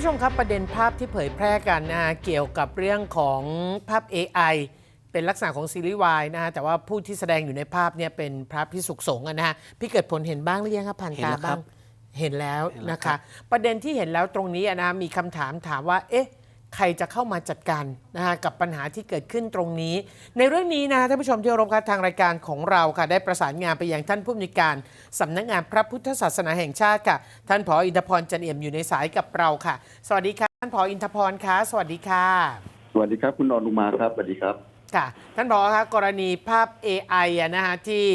ผู้ชมครับประเด็นภาพที่เผยแพร่กันนะฮะเกี่ยวกับเรื่องของภาพ AI เป็นลักษณะของซีรีส์วายนะฮะแต่ว่าผู้ที่แสดงอยู่ในภาพเนี่ยเป็นพระพิสุขสงฆ์อะนะฮะพี่เกิดผลเห็นบ้างหรือยังครับผ่านเห็นตาแล้วครับ้าบงเห็นแล้วเห็นแล้วนะครัคะบประเด็นที่เห็นแล้วตรงนี้อะนะฮะมีคำถามถามว่าเอ๊ะ ใครจะเข้ามาจัดการนะฮะกับปัญหาที่เกิดขึ้นตรงนี้ ในเรื่องนี้นะท่านผู้ชมที่เคารพครับทางรายการของเราค่ะได้ประสานงานไปยังท่านผู้อำนวยการสำนักงานพระพุทธศาสนาแห่งชาติค่ะ ท่านผออินทพรจันเอี่ยมอยู่ในสายกับเราค่ะ สวัสดีค่ะท่านผออินทพรคะสวัสดีค่ะ สวัสดีครับคุณอนุมาครับสวัสดีครับค่ะ ท่านผอคะกรณีภาพ AI อะนะฮะที่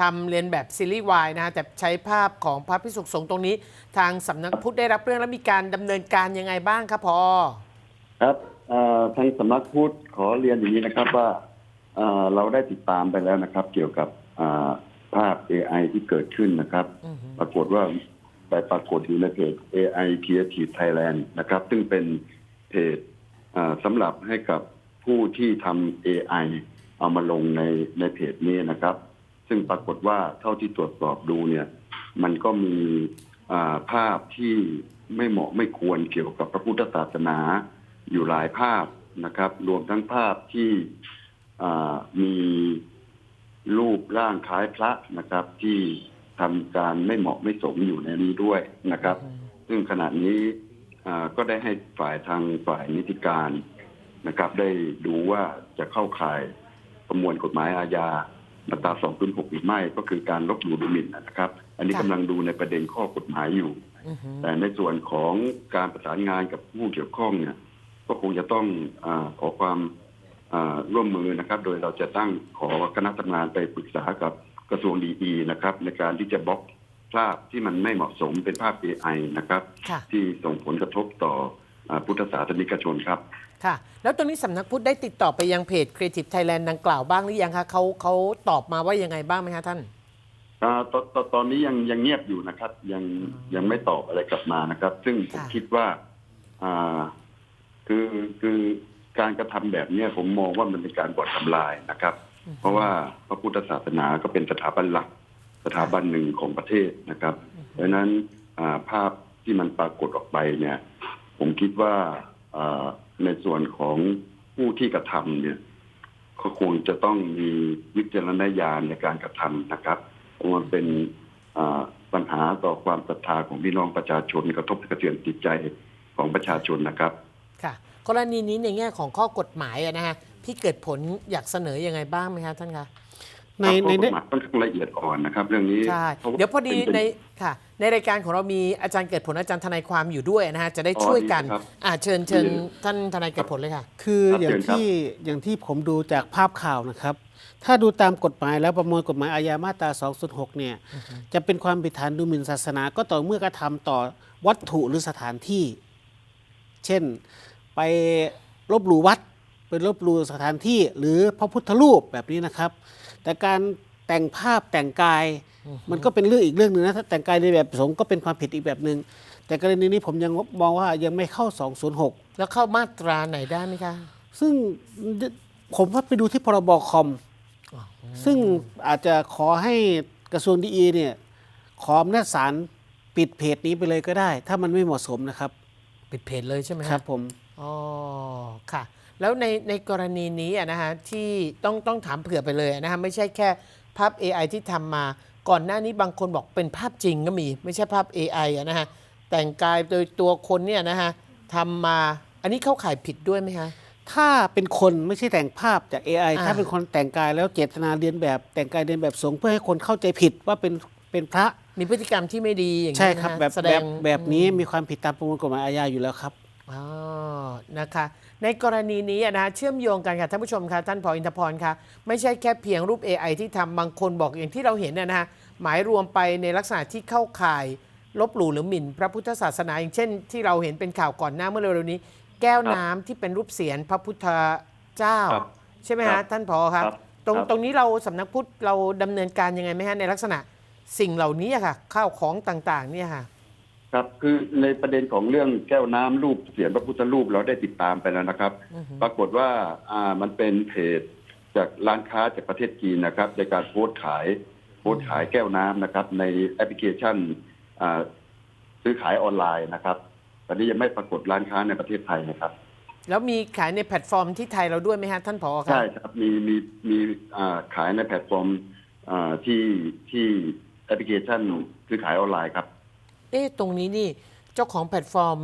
ทำเรียนแบบซีรีส์วายนะฮะแต่ใช้ภาพของพระพิสุขสงฆ์ตรงนี้ ทางสำนักพุทธได้รับเรื่องและมีการดำเนินการยังไงบ้างครับพอ ครับเอ่อทางสำนักพุทธขอเรียนอย่างนี้นะครับว่าเอ่อเราได้ติดตามไปแล้วนะครับ เกี่ยวกับอ่าภาพ AI ที่เกิดขึ้นนะครับอือฮึปรากฏว่าไปปรากฏอยู่ในเพจ AI Creative Thailand นะครับ ซึ่งเป็นเพจอ่าสำหรับให้กับผู้ที่ทำ AI เอามาลงในในเพจนี้นะครับ ซึ่งปรากฏว่าเท่าที่ตรวจสอบดูเนี่ย มันก็มีอ่าภาพที่ไม่เหมาะไม่ควรเกี่ยวกับพระพุทธศาสนา อยู่หลายภาพนะครับ รวมทั้งภาพที่อ่ามีรูปร่างคล้ายพระนะครับ ที่ทำการไม่เหมาะไม่สมอยู่ในนี้ด้วยนะครับ ซึ่งขณะนี้อ่าก็ได้ให้ฝ่ายทางฝ่ายนิติการนะครับ ได้ดูว่าจะเข้าข่ายประมวลกฎหมายอาญามาตรา206หรือไม่ก็คือการลบหลู่ดูหมิ่นนะครับ อันนี้ค่ะกำลังดูในประเด็นข้อกฎหมายอยู่อือฮึแต่ในส่วนของการประสานงานกับผู้เกี่ยวข้องเนี่ย ก็คงจะต้องอาขอความอ่าร่วมมือนะครับ โดยเราจะตั้งขอคณะทำงานไปปรึกษากับกระทรวงดีนะครับ ในการที่จะบล็อกภาพที่มันไม่เหมาะสมเป็นภาพ AI นะครับค่ะที่ส่งผลกระทบต่ออาพุทธศาสนิกชนครับ ค่ะ แล้วตรงนี้สำนักพุทธได้ติดต่อไปยังเพจ Creative Thailand ดังกล่าวบ้างหรือยังคะเขาเขาตอบมาว่ายังไงบ้างไหมคะท่านอ่าตอนตอนตอนนี้ยังยังเงียบอยู่นะครับ ยังยังไม่ตอบอะไรกลับมานะครับ ซึ่งผมค่ะคิดว่าอ่า คือคือการกระทำแบบเนี้ยผมมองว่ามันเป็นการบ่อนทำลายนะครับ เพราะว่าพระพุทธศาสนาก็เป็นสถาบันหลัก สถาบันหนึ่งของประเทศนะครับเพราะฉะนั้นอ่าภาพที่มันปรากฏออกไปเนี่ย ผมคิดว่าอ่าในส่วนของผู้ที่กระทำเนี่ยก็คงจะต้องมีวิจารณญาณในการกระทำนะครับเพราะมันเป็นอ่าปัญหาต่อความศรัทธาของพี่น้องประชาชนกระทบกระเทือนจิตใจของประชาชนนะครับค่ะ กรณีนี้ในแง่ของข้อกฎหมายอะนะฮะพี่เกิดผลอยากเสนอยังไงบ้างไหมคะท่านคะในในข้อกเนื้ฎอหมายค่อนข้างละเอียดอ่อนนะครับเรื่องนี้ใช่พราะาเดี๋ยวพอดีเป็นในค่ะ ในรายการของเรามีอาจารย์เกิดผลอาจารย์ทนายความอยู่ด้วยนะฮะจะได้ช่วยกันดีครับอ่าเชิญเชิญดีท่านทนายเกิดผลเลยค่ะ คือครับอย่างเชิญครับที่อย่างที่ผมดูจากภาพข่าวนะครับ ถ้าดูตามกฎหมายแล้วประมวลกฎหมายอาญามาตรา 206 เนี่ย จะเป็นความผิดฐานดูหมิ่นศาสนา ก็ต่อเมื่อกระทำต่อวัตถุหรือสถานที่ เช่น ไปลบหลู่วัดไปลบหลู่สถานที่หรือพระพุทธรูปแบบนี้นะครับ แต่การแต่งภาพแต่งกายมันก็เป็นเรื่องอีกเรื่องหนึ่งนะถ้าแต่งกายในแบบสงฆ์ก็เป็นความผิดอีกแบบหนึ่งแต่กรณีนี้ผมยังมองว่ายังไม่เข้า 206 แล้วเข้ามาตราไหนได้ไหมคะ ซึ่งผมว่าไปดูที่พรบคอม ซึ่งอาจจะขอให้กระทรวงดีเนี่ยขออำนาจศาลปิดเพจนี้ไปเลยก็ได้ ถ้ามันไม่เหมาะสมนะครับ ปิดเพจเลยใช่ไหมฮะครับผม อ๋อค่ะ แล้วในในกรณีนี้อะนะฮะที่ต้องต้องถามเผื่อไปเลยอะนะฮะไม่ใช่แค่ภาพ AI ที่ทำมา ก่อนหน้านี้บางคนบอกเป็นภาพจริงก็มี ไม่ใช่ภาพ AI อะนะฮะแต่งกายโดยตัวคนเนี่ยนะฮะทำมาอันนี้เข้าข่ายผิดด้วยไหมคะถ้าเป็นคนไม่ใช่แต่งภาพจาก AI อ่า ถ้าเป็นคนแต่งกายแล้วเจตนาเรียนแบบ แต่งกายเรียนแบบสงฆ์เพื่อให้คนเข้าใจผิดว่าเป็นเป็นพระมีพฤติกรรมที่ไม่ดีอย่างใช่นี้ครับนะฮะแบบแสดแบบง แบบนี้มีความผิดตามประมวลกฎหมายอาญาอยู่แล้วครับ อ๋อนะคะ ในกรณีนี้อะนะเชื่อมโยงกันค่ะท่านผู้ชมคะท่านผออินทพรคะไม่ใช่แค่เพียงรูป AI ที่ทำบางคนบอกอย่างที่เราเห็นนะนะฮะหมายรวมไปในลักษณะที่เข้าข่าย ลบหลู่หรือหมิ่น พระพุทธศาสนาอย่างเช่น ที่เราเห็นเป็นข่าวก่อนหน้าเมื่อเร็วๆนี้ แก้วน้ำที่เป็นรูปเสียนพระพุทธเจ้า ครับใช่ไหมครัฮะบท่านผอครับครับตรงครับ ตรงนี้เราสำนักพุทธเราดำเนินการยังไงไหมฮะในลักษณะสิ่งเหล่านี้อะค่ะข้าวของต่างๆเนี่ยค่ะ ครับคือในประเด็นของเรื่องแก้วน้ำรูปเสียงพระพุทธรูปเราได้ติดตามไปแล้วนะครับ อือฮึ ปรากฏว่าอ่ามันเป็นเพจจากร้านค้าจากประเทศจีนนะครับในการโพสต์ขายโพสต์ขายแก้วน้ำนะครับ ในแอปพลิเคชันอ่าซื้อขายออนไลน์นะครับตอนนี้ยังไม่ปรากฏร้านค้าในประเทศไทยนะครับ แล้วมีขายในแพลตฟอร์มที่ไทยเราด้วยไหมฮะท่านผอครัใช่ครับมีมีมีอ่าขายในแพลตฟอร์มอ่าที่ที่แอปพลิเคชันคือขายออนไลน์ครับ เอ๊ะตรงนี้นี่เจ้าของแพลตฟอร์ม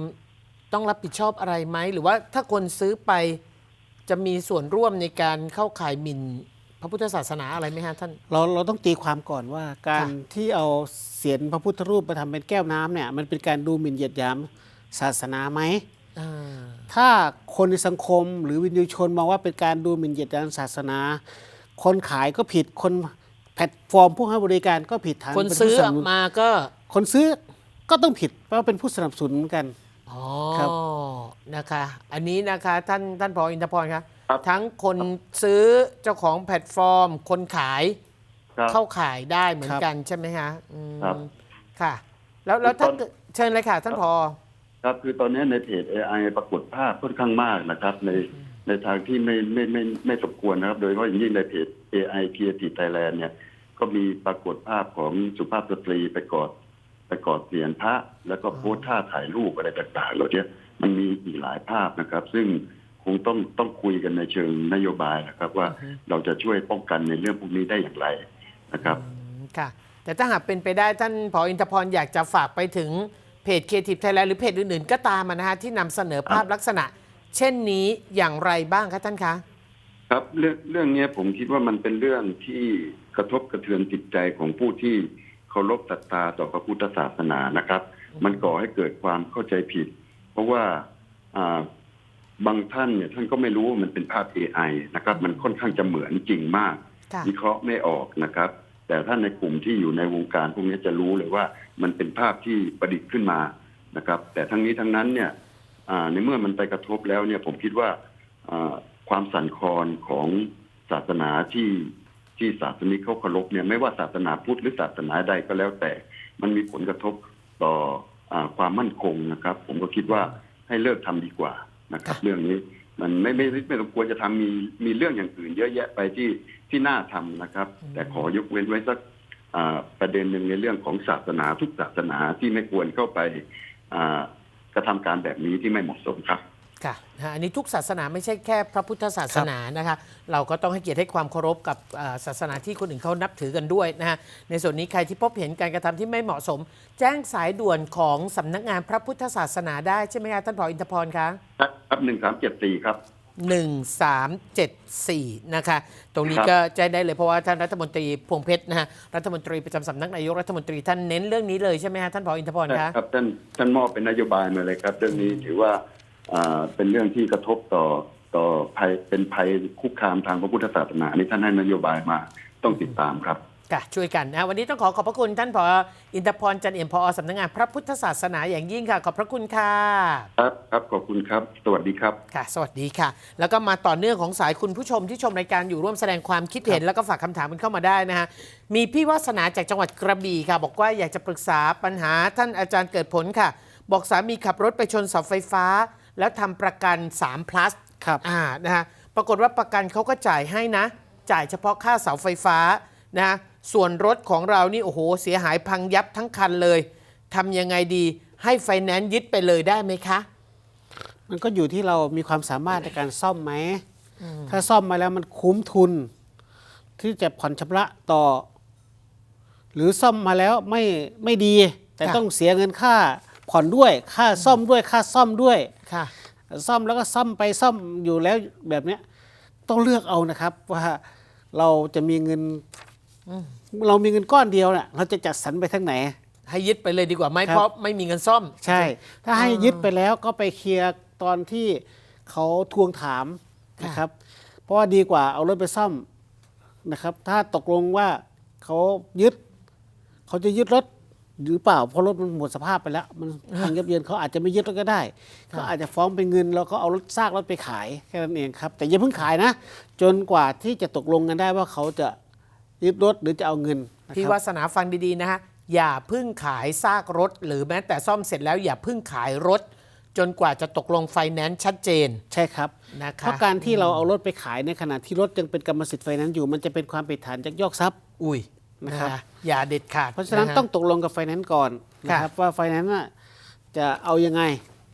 ต้องรับผิดชอบอะไรไหม หรือว่าถ้าคนซื้อไปจะมีส่วนร่วมในการเข้าข่ายหมิ่นพระพุทธศาสนาอะไรไหมฮะท่านเราเราต้องตีความก่อนว่าการค่ะที่เอาเสียนพระพุทธรูปมาทำเป็นแก้วน้ำเนี่ยมันเป็นการดูหมิ่นเหยียดหยามศาสนาไหมอ่าถ้าคนในสังคมหรือวินยูชนมองว่าเป็นการดูหมิ่นเหยียดหยามศาสนา คนขายก็ผิดคนแพลตฟอร์มผู้ให้บริการก็ผิดฐานคนเป็นซื้อผู้สนับสนุนมาก็คนซื้อ ก็ต้องผิดเพราะว่าเป็นผู้สนับสนุนเหมือนกัน อ๋อครับ นะคะ อันนี้นะคะท่านท่านผออินทพรครับครับ ทั้งคนซื้อเจ้าของแพลตฟอร์ม คนขายครับ เข้าขายได้เหมือนกันใช่ไหมคะอืมครับค่ะ แล้วแล้วถ้าตอนเกิดเชิญเลยค่ะ ท่านผอครับคือตอนนี้ในเพจ AI ปรากฏภาพค่อนข้างมากนะครับ ในในทางที่ไม่ไม่ไม่ไม่สมควรนะครับ โดยเฉพาะอย่างยิ่งในเพจ AI Creative Thailand เนี่ย ก็มีปรากฏภาพของสุภาพสตรีไปกอด ไปกอดเสียนพระแล้วก็โพสท่าถ่ายรูปอะไรต่างๆเหล่านี้มันมีอีกหลายภาพนะครับ ซึ่งคงต้องต้องคุยกันในเชิงนโยบายนะครับ ว่าเราจะช่วยป้องกันในเรื่องพวกนี้ได้อย่างไรนะครับอืมค่ะ แต่ถ้าหากเป็นไปได้ท่านผออินทพรอยากจะฝากไปถึงเพจ Creative Thailand หรือเพจอื่นๆ ก็ตามมานะฮะที่นำเสนอภาพลักษณะ เช่นนี้อย่างไรบ้างคะท่านคะครับเรื่องเรื่องเนี้ยผมคิดว่ามันเป็นเรื่องที่กระทบกระเทือนจิตใจของผู้ที่ เคารพศรัทธาต่อพระพุทธศาสนานะครับ มันก่อให้เกิดความเข้าใจผิด เพราะว่าอ่าบางท่านเนี่ยท่านก็ไม่รู้ว่ามันเป็นภาพ AI นะครับ มันค่อนข้างจะเหมือนจริงมากค่ะวิเคราะห์ไม่ออกนะครับ แต่ท่านในกลุ่มที่อยู่ในวงการพวกนี้จะรู้เลยว่ามันเป็นภาพที่ประดิษฐ์ขึ้นมานะครับ แต่ทั้งนี้ทั้งนั้นเนี่ยอ่าในเมื่อมันไปกระทบแล้วเนี่ยผมคิดว่าอ่าความสั่นคลอนของศาสนาที่ ที่ศาสนิกเขาเคารพเนี่ยไม่ว่าศาสนาพุทธหรือศาสนาใดก็แล้วแต่ มันมีผลกระทบต่ออาความมั่นคงนะครับ ผมก็คิดว่าให้เลิกทำดีกว่านะครับค่ะเรื่องนี้มันไม่ไม่ไม่ไม่สมควรจะทำมีมีเรื่องอย่างอื่น เยอะแยะไปที่ที่น่าทำนะครับ แต่ขอยกเว้นไว้สักอ่าประเด็นหนึ่งในเรื่องของศาสนาทุกศาสนาที่ไม่ควรเข้าไปอ่ากระทำการแบบนี้ที่ไม่เหมาะสมครับ ค่ะนะฮะอันนี้ทุกศาสนาไม่ใช่แค่พระพุทธศาสนานะคะเราก็ต้องให้เกียรติให้ความเคารพกับอ่าศาสนาที่คนอื่นเขานับถือกันด้วยนะฮะในส่วนนี้ใครที่พบเห็นการกระทำที่ไม่เหมาะสม แจ้งสายด่วนของสำนักงานพระพุทธศาสนาได้ใช่ไหมคะท่านผออินทพรคะครับครับหนึ่งสามเจ็ดสี่ครับ1374 นะคะ ตรงนี้ครับก็แจ้งได้เลยเพราะว่าท่านรัฐมนตรีพวงเพชรนะฮะรัฐมนตรีประจำสำนักนายกรัฐมนตรีท่านเน้นเรื่องนี้เลยใช่ไหมฮะท่านผออินทพรคะครับท่านท่านมอบเป็นนโยบายมาเลยครับ เรื่องนี้ถือว่าอ่า เป็นเรื่องที่กระทบต่อต่อภัยเป็นภัยคุกคามทางพระพุทธศาสนานี่ท่านให้นโยบายมาต้องติดตามครับค่ะช่วยกันนะวันนี้ต้องขอขอบพระคุณท่านผออินทพรจันเอี่ยมผอสำนักงานพระพุทธศาสนาอย่างยิ่งค่ะ ขอบพระคุณค่ะ ครับครับขอบคุณครับ สวัสดีครับค่ะ สวัสดีค่ะ แล้วก็มาต่อเนื่องของสายคุณผู้ชมที่ชมรายการอยู่ร่วมแสดงความคิดเห็นแล้วก็ฝากคำถามกันเข้ามาได้นะฮะมีพี่วาสนาจากจังหวัดกระบี่ค่ะ บอกว่าอยากจะปรึกษาปัญหาท่านอาจารย์เกิดผลค่ะ บอกสามีขับรถไปชนเสาไฟฟ้า แล้วทำประกัน 3 plus ครับอ่านะฮะปรากฏว่าประกันเขาก็จ่ายให้นะ จ่ายเฉพาะค่าเสาไฟฟ้านะฮะส่วนรถของเรานี่โอ้โหเสียหายพังยับทั้งคันเลยทำยังไงดีให้ไฟแนนซ์ยึดไปเลยได้ไหมคะ มันก็อยู่ที่เรามีความสามารถในการซ่อมไหม ถ้าซ่อมมาแล้วมันคุ้มทุน ที่จะผ่อนชำระต่อ หรือซ่อมมาแล้วไม่ไม่ดี แต่ค่ะ ต้องเสียเงินค่า ผ่อนด้วย ค่าซ่อมด้วยค่าซ่อมด้วย ค่ะ ซ่อมแล้วก็ซ่อมไปซ่อมอยู่แล้วแบบเนี้ยต้องเลือกเอานะครับว่าเราจะมีเงินเรามีเงินก้อนเดียวน่ะเราจะจัดสรรไปทางไหน ให้ยึดไปเลยดีกว่าไหมครับ เพราะไม่มีเงินซ่อม ใช่ ถ้าให้ยึดไปแล้วก็ไปเคลียร์ตอนที่เขาทวงถามนะครับ เพราะว่าดีกว่าเอารถไปซ่อมนะครับ ถ้าตกลงว่าเขายึด เขาจะยึดรถ หรือเปล่าเพราะรถมันหมดสภาพไปแล้ว มันพังยับเยินเขาอาจจะไม่ยึดรถก็ได้ครับเขาอาจจะฟ้องเป็นเงินแล้วก็เอารถซากรถไปขายแค่นั้นเองครับ แต่อย่าเพิ่งขายนะ จนกว่าที่จะตกลงกันได้ว่าเขาจะยึดรถหรือจะเอาเงินนะพี่ครับวาสนาฟังดีๆนะฮะ อย่าเพึ่งขายซากรถ หรือแม้แต่ซ่อมเสร็จแล้วอย่าเพึ่งขายรถ จนกว่าจะตกลงไฟแนนซ์ชัดเจนใช่ครับ นะคะ เพราะการที่เราเอารถไปขายในขณะที่รถยังเป็นกรรมสิทธิ์ไฟแนนซ์อยู่ มันจะเป็นความผิดฐานยักยอกทรัพย์ อุ้ย นะครับนะอย่าเด็ดขาด เพราะฉะนั้นฮต้องตกลงกับไฟแนนซ์ก่อนนะคค่ะรับว่าไฟแนนซ์จะเอายังไง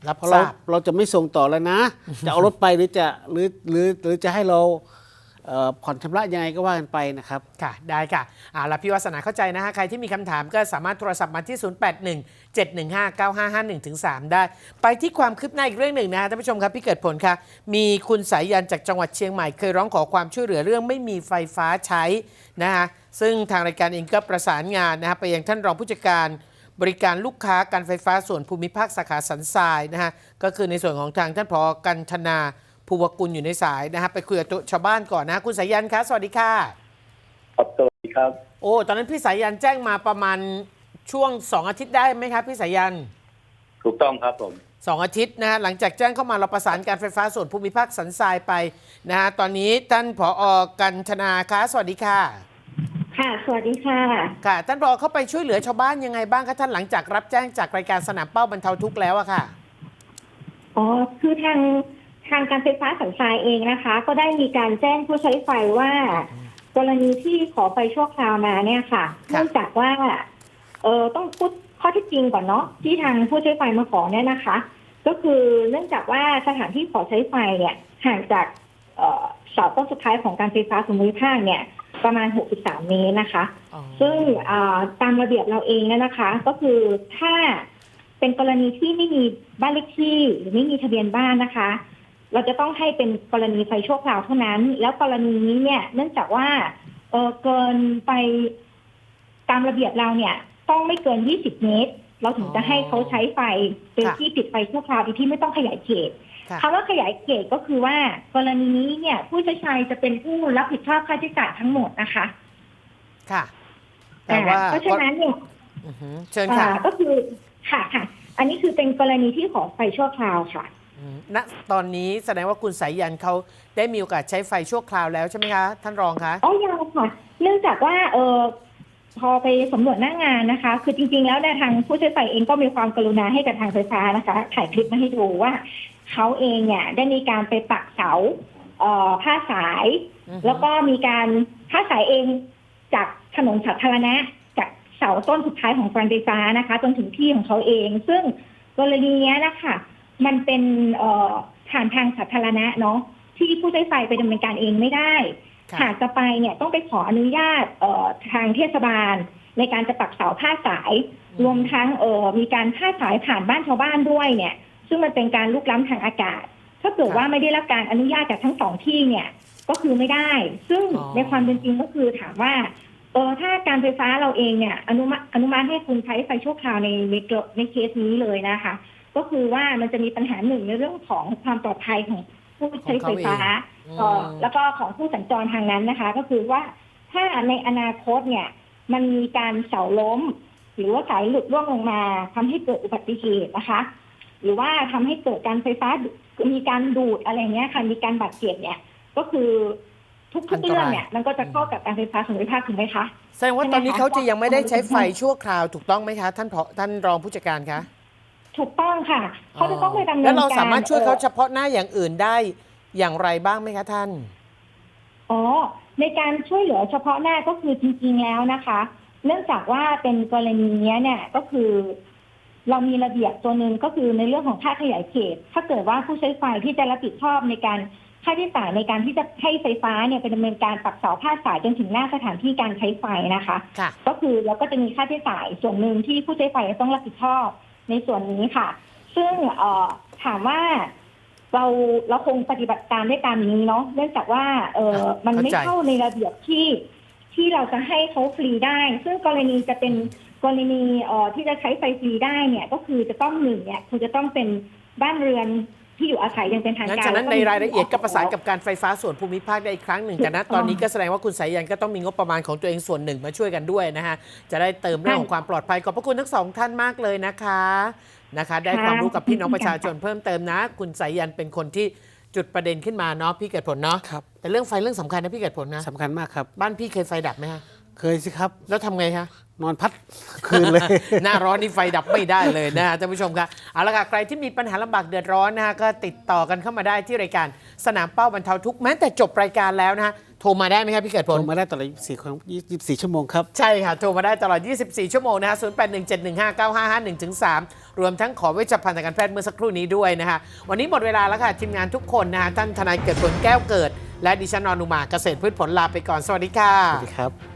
รับเพราะทเราราบเราจะไม่ส่งต่อแล้วนะ จะเอารถไปหรือจะหรือหรือหรือจะให้เราเอ่อ ผ่อนชำระยังไงก็ว่ากันไปนะครับ ค่ะ ได้ค่ะอ่าล้วพี่วัสนาเข้าใจนะฮะ ใครที่มีคำถามก็สามารถโทรศัพท์มาที่ 081 715 9551ถึง3ได้ ไปที่ความคืบหน้าอีกเรื่องหนึ่งนะฮะท่านผู้ชมครับ พี่เกิดผลค่ะ มีคุณสายยันจากจังหวัดเชียงใหม่ เคยร้องขอความช่วยเหลือเรื่องไม่มีไฟฟ้าใช้นะฮะ ซึ่งทางรายการเองก็ประสานงานนะฮะไปยังท่านรองผู้จัดการบริการลูกค้าการไฟฟ้าส่วนภูมิภาคสาขาสันทรายนะฮะ ก็คือในส่วนของทางท่านพอกันธนา ภูวกุลอยู่ในสายนะฮะไปคุยกับตัวชาวบ้านก่อนนะฮะคุณสายยันคะสวัสดีค่ะ ครับสวัสดีครับ โอ้ตอนนั้นพี่สายันแจ้งมาประมาณช่วง2อาทิตย์ได้ไหมครับพี่สายันถูกต้องครับผม2อาทิตย์นะฮะหลังจากแจ้งเข้ามาเราประสานการไฟฟ้าส่วนภูมิภาคสันทรายไปนะฮะตอนนี้ท่านผออกันธนาคะสวัสดีค่ะ ค่ะ สวัสดีค่ะ ค่ะ ท่านผอเข้าไปช่วยเหลือชาวบ้านยังไงบ้างคะท่านหลังจากรับแจ้งจากรายการสนามเป้าบรรเทาทุกข์แล้วอะค่ะ อ๋อ คือทาง ทางการไฟฟ้าสันทรายเองนะคะ ก็ได้มีการแจ้งผู้ใช้ไฟว่า กรณีที่ขอไฟชั่วคราวมาเนี่ยค่ะค่ะเนื่องจากว่าเออต้องพูดข้อเที่จริงก่อนเนาะที่ทางผู้ใช้ไฟมาขอเนี่ยนะคะ ก็คือเนื่องจากว่าสถานที่ขอใช้ไฟเนี่ยห่างจากเอ่อเสาต้นสุดท้ายของการไฟฟ้าส่วนภูมิภาคเนี่ยประมาณ 63 เมตรนะคะอ๋อซึ่งอ่าตามระเบียบเราเองเนี่ยนะคะ ก็คือถ้าเป็นกรณีที่ไม่มีบ้านเลขที่หรือไม่มีทะเบียนบ้านนะคะ เราจะต้องให้เป็นกรณีไฟชั่วคราวเท่านั้น แล้วกรณีนี้เนี่ย เนื่องจากว่าเออเกินไปตามระเบียบเราเนี่ย ต้องไม่เกิน 20 เมตร เราถึงจะให้เขาใช้ไฟเป็นค่ะที่ติดไฟชั่วคราวโดยที่ไม่ต้องขยายเขตค่ะคำว่าขยายเขตก็คือว่า กรณีนี้เนี่ย ผู้ใช้ไฟจะเป็นผู้รับผิดชอบค่าใช้จ่ายทั้งหมดนะคะ ค่ะแต่ว่าอ่เพราะฉะนั้นเนี่ยอือหือเชิญค่ะอ่าก็คือค่ะค่ะ อันนี้คือเป็นกรณีที่ขอไฟชั่วคราวค่ะอืม ณตอนนี้แสดงว่าคุณสายยันเขาได้มีโอกาสใช้ไฟชั่วคราวแล้วใช่ไหมคะ ท่านรองคะอ๋อยังค่ะ เนื่องจากว่าเออพอไปสำรวจหน้างานนะคะ คือจริง ๆ แล้วเนี่ยทางผู้ใช้ไฟเองก็มีความกรุณาให้กับทางไฟฟ้านะคะ ถ่ายคลิปมาให้ดูว่าเขาเองเนี่ยได้มีการไปปักเสาเอ่อผ้าสายอือฮึแล้วก็มีการผ้าสายเองจากถนนสาธารณะ จากเสาต้นสุดท้ายของการไฟฟ้านะคะ จนถึงที่ของเขาเอง ซึ่งกรณีเนี้ยนะคะ มันเป็นเอ่อผ่านทางสาธารณะเนาะที่ผู้ใช้ไฟไปดำเนินการเองไม่ได้ค่ะหากจะไปเนี่ยต้องไปขออนุญาตเอ่อทางเทศบาล ในการจะปักเสาผ้าสายอืมรวมทั้งเอ่อมีการผ้าสายผ่านบ้านชาวบ้านด้วยเนี่ย ซึ่งมันเป็นการลุกล้ำทางอากาศ ถ้าเกิดว่าไม่ได้รับการอนุญาตจากทั้งสองที่เนี่ยก็คือไม่ได้ ซึ่งอ๋อ ในความเป็นจริงก็คือถามว่าเออถ้าการไฟฟ้าเราเองเนี่ยอนุมัติอนุมัติให้คุณใช้ไฟชั่วคราวในในเกในเคสนี้เลยนะคะ ก็คือว่ามันจะมีปัญหาหนึ่งในเรื่องของความปลอดภัยของผู้ใช้ไฟฟ้าอืมเอ่อแล้วก็ของผู้สัญจรทางนั้นนะคะ ก็คือว่าถ้าในอนาคตเนี่ย มันมีการเสาล้ม หรือว่าสายหลุดร่วงลงมาทำให้เกิดอุบัติเหตุนะคะ หรือว่าทำให้เกิดการไฟฟ้าดูมีการดูดอะไรเงี้ยค่ะมีการบาดเจ็บเนี่ย ก็คือทุกอันๆตรายเรื่องเนี่ยมันก็จะเข้ากับการไฟฟ้าส่วนภูมิภาคถูกไหมคะแสดงว่าใช่ไหมตอนนี้คะเขาจะยังไม่ได้ใช้ไฟก็ชั่วคราวถูกต้องไหมคะ ท่านผอท่านรองผู้จัดการคะ ถูกต้องค่ะ เขาจะต้องไปดำเนินแล้วการเราสามารถช่วยเขาอ่อเฉพาะหน้าอย่างอื่นได้อย่างไรบ้างไหมคะท่าน อ๋อ ในการช่วยเหลือเฉพาะหน้าก็คือจริงๆแล้วนะคะ เนื่องจากว่าเป็นกรณีเนี้ยเนี่ยก็คือ เรามีระเบียบตัวหนึ่งก็คือในเรื่องของค่าขยายเขต ถ้าเกิดว่าผู้ใช้ไฟที่จะรับผิดชอบในการค่าใช้จ่ายในการที่จะให้ไฟฟ้าเนี่ยไปดำเนินการปักเสาผ้าสายจนถึงหน้าสถานที่การใช้ไฟนะคะ ค่ะ ก็คือเราก็จะมีค่าใช้จ่ายส่วนหนึ่งที่ผู้ใช้ไฟจะต้องรับผิดชอบ ในส่วนนี้ค่ะ ซึ่งเอ่อถามว่าเราเราคงปฏิบัติการได้ตามนี้เนาะเนื่องจากว่าเออครับมันไม่เข้าใจเข้าในระเบียบที่ที่เราจะให้เขาฟรีได้ ซึ่งกรณีจะเป็นกรณีเอ่อที่จะใช้ไฟฟรีได้เนี่ย ก็คือจะต้องหนึ่งเนี่ยคือจะต้องเป็นบ้านเรือน ที่อยู่อาศัยอย่างเป็นทางงั้นการฉะนั้นแล้วในมีรายละเอียดก็ประสานแล้วกับการไฟฟ้าส่วนภูมิภาคได้อีกครั้งหนึ่งแต่ณถูกต้องตอนนี้ก็แสดงว่าคุณสายยันก็ต้องมีงบประมาณของตัวเองส่วนหนึ่งมาช่วยกันด้วยนะฮะจะได้เติมเรื่องของความปลอดภัยขอบพระคุณทั้งสองท่านมากเลยนะคะนะคะ ได้ความรู้กับพี่น้องประชาชนเพิ่มเติมนะ คุณสายยันเป็นคนที่จุดประเด็นขึ้นมาเนาะพี่เกิดผลเนาะครับ แต่เรื่องไฟเรื่องสำคัญนะพี่เกิดผลนะสำคัญมากครับ บ้านพี่เคยไฟดับไหมฮะเคยสิครับ แล้วทำไงคะ นอนพัดคืนเลย หน้าร้อนนี่ไฟดับไม่ได้เลยนะฮะท่านผู้ชมครับเอาละค่ะใครที่มีปัญหาลำบากเดือดร้อนนะฮะก็ติดต่อกันเข้ามาได้ที่รายการสนามเป้าบรรเทาทุกข์แม้แต่จบรายการแล้วนะฮะโทรมาได้ไหมครับพี่เกิดผโทลรมาได้ตลอด24ของ24 ชั่วโมงครับ ใช่ค่ะ โทรมาได้ตลอด 24 ชั่วโมงนะฮะ 0817159551ถึง3รวมทั้งขอเวชภัณฑ์ทางการแพทย์เมื่อสักครู่นี้ด้วยนะคะวันนี้หมดเวลาแล้วค่ะ ทีมงานทุกคนนะฮะ ท่านทนายเกิดผลแก้วเกิด และดิฉันนอนุมาเกษตรพืชผลลาไปก่อน สวัสดีค่ะ สวัสดีครับ